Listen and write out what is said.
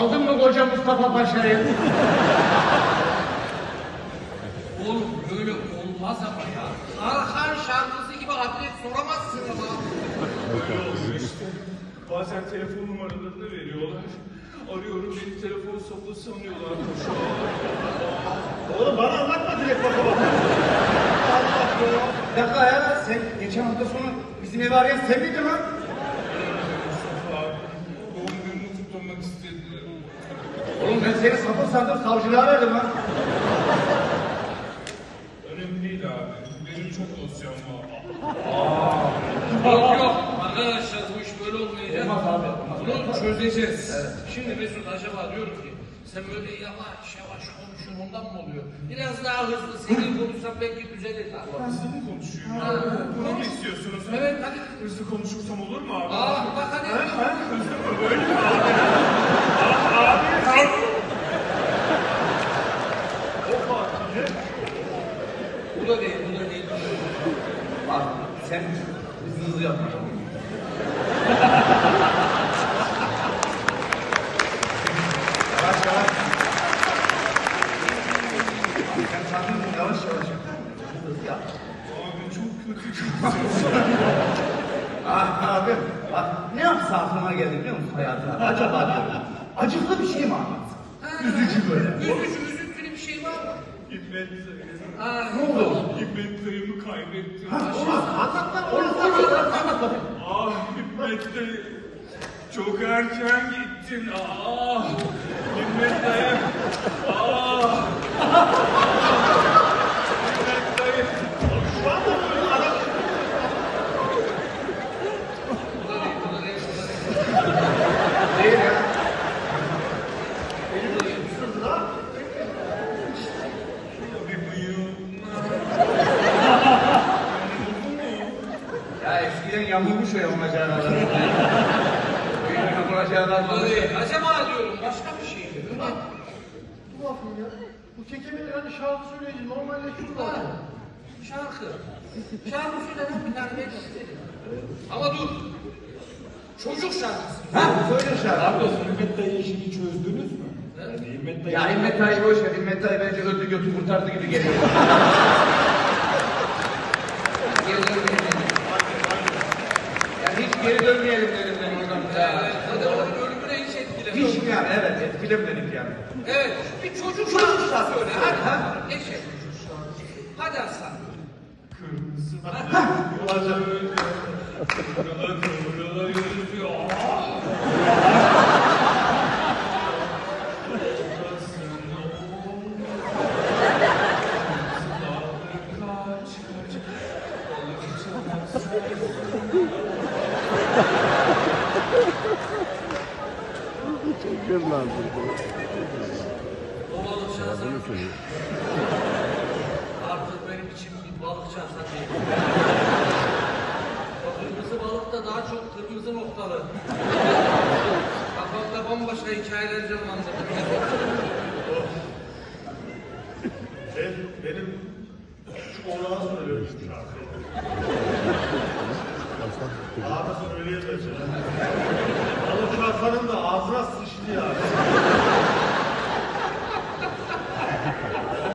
Aldın mı koca Mustafa Paşa'yı? Oğlum böyle olmaz ama ya. Arhan şarkısı gibi adres soramazsın ama. Öyle oluyor işte. Bazen telefon numaralarını veriyorlar. Arıyorum beni telefon saplı sanıyorlar. Oğlum bana anlatma direkt baka baka. Allah ya. Bir dakika ya sen geçen hafta sonu bizim evi arayan sen miydin lan? Mustafa abi, doğum günümü kutlamak istediler. Oğlum ben seni sapı sandım savcılığa verdim lan. Önemli değil abi. Benim çok dosyam var. Yok yok arkadaşlar bu iş böyle olmayacak. Olmaz abi, olmaz. Bunu çözeceğiz. Şimdi Mesut acaba diyorum ki sen böyle yavaş yavaş konuşun ondan mı oluyor? Biraz daha hızlı senin konuşsan belki düzelir. Hızlı mı? Ha. Bunu mu istiyorsunuz? Evet hadi. Hızlı konuşursam olur mu abi? Aa bak hadi. Ha, ha, hızlı mı? Böyle mi abi? Ah, abi, abi. Hoppa. Ne? Bu da değil bu da değil. Bak sen hızlı hızlı yapma. yavaş yavaş. Sen ol, yavaş yavaş yap. Hızlı yap. Abi çok kötü Ah abi, bak ne yapsa aklıma geldi biliyor musun hayatına? Acaba diyorum. Acıklı bir şey mi anlatsın? Üzücü böyle. Üzücü üzüntülü bir şey var mı? İbmet Ha, Ne oldu? İbmet dayımı kaybettim. Anlat lan, Çok erken gittin. Ah. İbmet dayı. Ah. İbmet dayı. Şu anda böyle adam Bu da değil bu da değil bu da değil. değil ya. Bir bıyığım. Ya eskiden yamulmuş o Bu da adam. değil. Acaba diyorum başka bir şey? Bu bakın ya. Bu kekemeler hani şarkı söyleyici normalleşiyor zaten. Ha, Şarkı. Şarkı söylenen bir tane ben isterim. Ama dur. Çocuk şarkısı. Ha, söyle şarkı. Abi Himmet dayı işini çözdünüz mü? Yani Himmet dayı... Ya İmmet Dayı boş ver. İmmet Dayı bence öldü götü kurtardı gibi geliyor. Hiç yani evet etkilemedik yani. Evet, bir çocuk şarkısı. söyle. Hadi, Ha. Eşek. Hadi Aslan. Kırmızı bıyığı. Kıvrıla kıvrıla yürüyor. Ah. O balıkçı Hasan. Artık benim için bir balıkçı Hasan değil. O kırmızı balık da daha çok kırmızı noktalı. Kafamda bambaşka hikayeler canlandı. Ben, benim şu orağı söylüyorum şu şarkıyı. Ağzı söyleyemeyeceğim. Balık